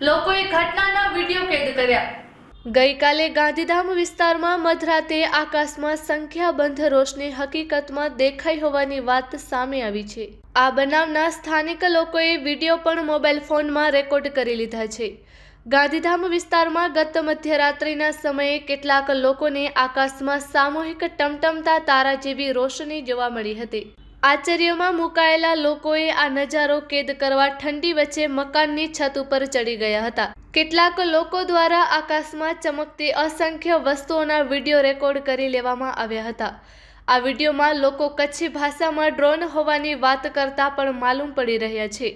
લોકોએ ઘટનાના વીડિયો કેદ કર્યા. ગઈકાલે ગાંધીધામ વિસ્તારમાં મધરાતે આકાશમાં સંખ્યાબંધ રોશની હકીકતમાં દેખાઈ હોવાની વાત સામે આવી છે. આ બનાવના સ્થાનિક લોકોએ વીડિયો પણ મોબાઈલ ફોનમાં રેકોર્ડ કરી લીધા છે. ગાંધીધામ વિસ્તારમાં ગત મધ્યરાત્રિના સમયે કેટલાક લોકોને આકાશમાં સામૂહિક ટમટમતા તારા જેવી રોશની જોવા મળી હતી. આશ્ચર્યમાં મુકાયેલા લોકોએ આ નજારો કેદ કરવા ઠંડી વચ્ચે મકાનની છત ઉપર ચડી ગયા હતા. કેટલાક લોકો દ્વારા આકાશમાં ચમકતી અસંખ્ય વસ્તુઓના વીડિયો રેકોર્ડ કરી લેવામાં આવ્યા હતા. આ વિડીયોમાં લોકો કચ્છી ભાષામાં ડ્રોન હોવાની વાત કરતા પણ માલુમ પડી રહ્યા છે.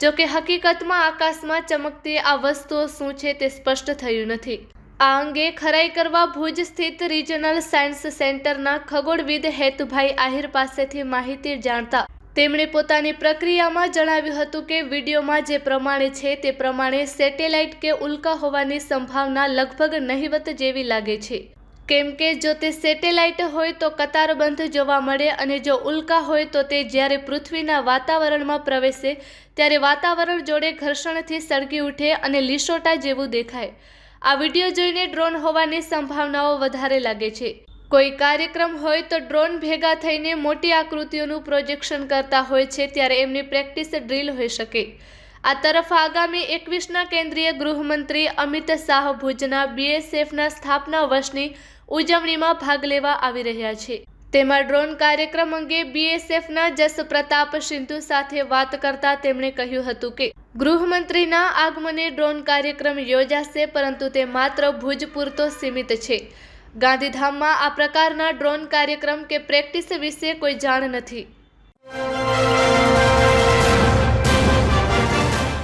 જો કે હકીકતમાં આકાશમાં ચમકતી આ વસ્તુઓ શું છે તે સ્પષ્ટ થયું નથી. આ અંગે ખરાઈ કરવા ભુજ સ્થિત રિજનલ સાયન્સ સેન્ટરના ખગોળવિદ હેતુભાઈ આહિર પાસેથી માહિતી જાણતા તેમણે પોતાની પ્રક્રિયામાં જણાવ્યું હતું કે વિડીયોમાં જે પ્રમાણે છે તે પ્રમાણે સેટેલાઇટ કે ઉલ્કા હોવાની સંભાવના લગભગ નહિવત જેવી લાગે છે. કેમ કે જો તે સેટેલાઇટ હોય તો કતારબંધ જોવા મળે અને જો ઉલ્કા હોય તો તે જ્યારે પૃથ્વીના વાતાવરણમાં પ્રવેશે, ત્યારે વાતાવરણ જોડે ઘર્ષણથી સળગી ઉઠે અને લીસોટા જેવું દેખાય. આ વીડિયો જોઈને ડ્રોન હોવાની સંભાવનાઓ વધારે લાગે છે. કોઈ કાર્યક્રમ હોય તો ડ્રોન ભેગા થઈને મોટી આકૃતિઓનું પ્રોજેક્શન કરતા હોય છે ત્યારે એમની પ્રેક્ટિસ ડ્રીલ હોઈ શકે. આ તરફ આગામી એકવીસના કેન્દ્રીય ગૃહમંત્રી અમિત શાહ ભુજના બીએસએફના સ્થાપના વર્ષની ઉજવણીમાં ભાગ લેવા આવી રહ્યા છે. તેમાં ડ્રોન કાર્યક્રમ અંગે બીએસએફના જસ પ્રતાપ સિંધુ સાથે વાત કરતા તેમણે કહ્યું હતું કે ગૃહમંત્રીના આગમને ડ્રોન કાર્યક્રમ યોજાશે, પરંતુ તે માત્ર ભુજ પૂરતો સીમિત છે. ગાંધીધામમાં આ પ્રકારના ડ્રોન કાર્યક્રમ કે પ્રેક્ટિસ વિશે કોઈ જાણ નથી.